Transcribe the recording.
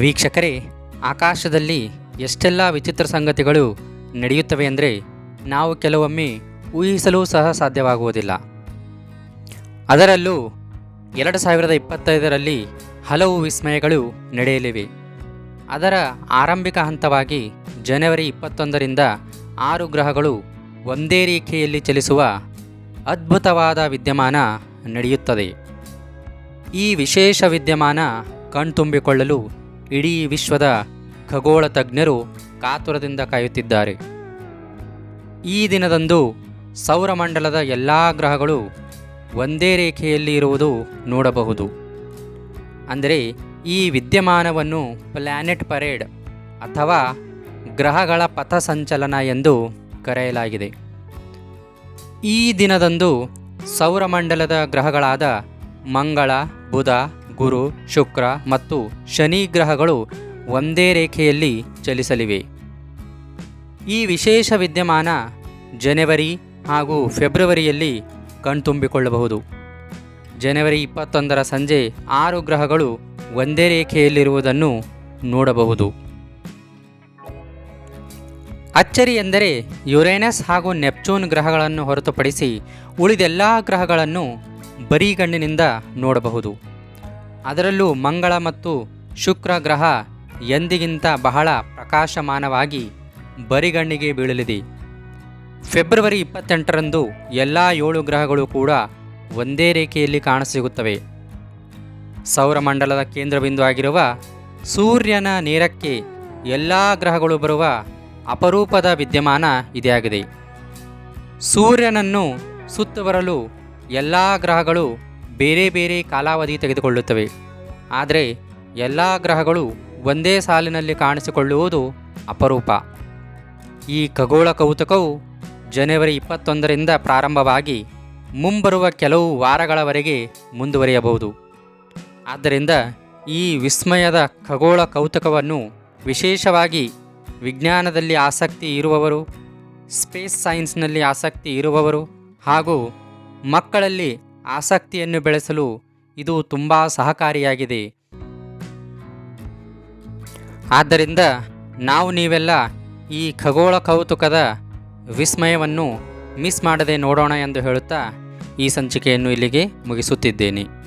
ವೀಕ್ಷಕರೇ, ಆಕಾಶದಲ್ಲಿ ಎಷ್ಟೆಲ್ಲ ವಿಚಿತ್ರ ಸಂಗತಿಗಳು ನಡೆಯುತ್ತವೆ ಅಂದರೆ ನಾವು ಕೆಲವೊಮ್ಮೆ ಊಹಿಸಲು ಸಹ ಸಾಧ್ಯವಾಗುವುದಿಲ್ಲ. ಅದರಲ್ಲೂ ಎರಡು ಸಾವಿರದ ಇಪ್ಪತ್ತೈದರಲ್ಲಿ ಹಲವು ವಿಸ್ಮಯಗಳು ನಡೆಯಲಿವೆ. ಅದರ ಆರಂಭಿಕ ಹಂತವಾಗಿ ಜನವರಿ ಇಪ್ಪತ್ತೊಂದರಿಂದ ಆರು ಗ್ರಹಗಳು ಒಂದೇ ರೇಖೆಯಲ್ಲಿ ಚಲಿಸುವ ಅದ್ಭುತವಾದ ವಿದ್ಯಮಾನ ನಡೆಯುತ್ತದೆ. ಈ ವಿಶೇಷ ವಿದ್ಯಮಾನ ಕಣ್ತುಂಬಿಕೊಳ್ಳಲು ಇಡೀ ವಿಶ್ವದ ಖಗೋಳ ತಜ್ಞರು ಕಾತುರದಿಂದ ಕಾಯುತ್ತಿದ್ದಾರೆ. ಈ ದಿನದಂದು ಸೌರಮಂಡಲದ ಎಲ್ಲ ಗ್ರಹಗಳು ಒಂದೇ ರೇಖೆಯಲ್ಲಿ ಇರುವುದು ನೋಡಬಹುದು. ಅಂದರೆ ಈ ವಿದ್ಯಮಾನವನ್ನು ಪ್ಲ್ಯಾನೆಟ್ ಪರೇಡ್ ಅಥವಾ ಗ್ರಹಗಳ ಪಥಸಂಚಲನ ಎಂದು ಕರೆಯಲಾಗಿದೆ. ಈ ದಿನದಂದು ಸೌರಮಂಡಲದ ಗ್ರಹಗಳಾದ ಮಂಗಳ, ಬುಧ ಗುರು, ಶುಕ್ರ ಮತ್ತು ಶನಿ ಗ್ರಹಗಳು ಒಂದೇ ರೇಖೆಯಲ್ಲಿ ಚಲಿಸಲಿವೆ. ಈ ವಿಶೇಷ ವಿದ್ಯಮಾನ ಜನವರಿ ಹಾಗೂ ಫೆಬ್ರವರಿಯಲ್ಲಿ ಕಣ್ತುಂಬಿಕೊಳ್ಳಬಹುದು. ಜನವರಿ ಇಪ್ಪತ್ತೊಂದರ ಸಂಜೆ ಆರು ಗ್ರಹಗಳು ಒಂದೇ ರೇಖೆಯಲ್ಲಿರುವುದನ್ನು ನೋಡಬಹುದು. ಅಚ್ಚರಿ ಎಂದರೆ ಯುರೇನಸ್ ಹಾಗೂ ನೆಪ್ಚೂನ್ ಗ್ರಹಗಳನ್ನು ಹೊರತುಪಡಿಸಿ ಉಳಿದೆಲ್ಲ ಗ್ರಹಗಳನ್ನು ಬರಿಗಣ್ಣಿನಿಂದ ನೋಡಬಹುದು. ಅದರಲ್ಲೂ ಮಂಗಳ ಮತ್ತು ಶುಕ್ರ ಗ್ರಹ ಎಂದಿಗಿಂತ ಬಹಳ ಪ್ರಕಾಶಮಾನವಾಗಿ ಬರಿಗಣ್ಣಿಗೆ ಬೀಳಲಿದೆ. ಫೆಬ್ರವರಿ ಇಪ್ಪತ್ತೆಂಟರಂದು ಎಲ್ಲ ಏಳು ಗ್ರಹಗಳು ಕೂಡ ಒಂದೇ ರೇಖೆಯಲ್ಲಿ ಕಾಣಸಿಗುತ್ತವೆ. ಸೌರಮಂಡಲದ ಕೇಂದ್ರಬಿಂದು ಆಗಿರುವ ಸೂರ್ಯನ ನೇರಕ್ಕೆ ಎಲ್ಲ ಗ್ರಹಗಳು ಬರುವ ಅಪರೂಪದ ವಿದ್ಯಮಾನ ಇದಾಗಿದೆ ಸೂರ್ಯನನ್ನು ಸುತ್ತು ಬರಲು ಎಲ್ಲ ಗ್ರಹಗಳು ಬೇರೆ ಬೇರೆ ಕಾಲಾವಧಿ ತೆಗೆದುಕೊಳ್ಳುತ್ತವೆ. ಆದರೆ ಎಲ್ಲ ಗ್ರಹಗಳು ಒಂದೇ ಸಾಲಿನಲ್ಲಿ ಕಾಣಿಸಿಕೊಳ್ಳುವುದು ಅಪರೂಪ. ಈ ಖಗೋಳ ಕೌತುಕವು ಜನವರಿ ಇಪ್ಪತ್ತೊಂದರಿಂದ ಪ್ರಾರಂಭವಾಗಿ ಮುಂಬರುವ ಕೆಲವು ವಾರಗಳವರೆಗೆ ಮುಂದುವರಿಯಬಹುದು. ಆದ್ದರಿಂದ ಈ ವಿಸ್ಮಯದ ಖಗೋಳ ಕೌತುಕವನ್ನು ವಿಶೇಷವಾಗಿ ವಿಜ್ಞಾನದಲ್ಲಿ ಆಸಕ್ತಿ ಇರುವವರು, ಸ್ಪೇಸ್ ಸೈನ್ಸ್ನಲ್ಲಿ ಆಸಕ್ತಿ ಇರುವವರು ಹಾಗೂ ಮಕ್ಕಳಲ್ಲಿ ಆಸಕ್ತಿಯನ್ನು ಬೆಳೆಸಲು ಇದು ತುಂಬ ಸಹಕಾರಿಯಾಗಿದೆ. ಆದ್ದರಿಂದ ನಾವು ನೀವೆಲ್ಲ ಈ ಖಗೋಳ ಕೌತುಕದ ವಿಸ್ಮಯವನ್ನು ಮಿಸ್ ಮಾಡದೆ ನೋಡೋಣ ಎಂದು ಹೇಳುತ್ತಾ ಈ ಸಂಚಿಕೆಯನ್ನು ಇಲ್ಲಿಗೆ ಮುಗಿಸುತ್ತಿದ್ದೇನೆ.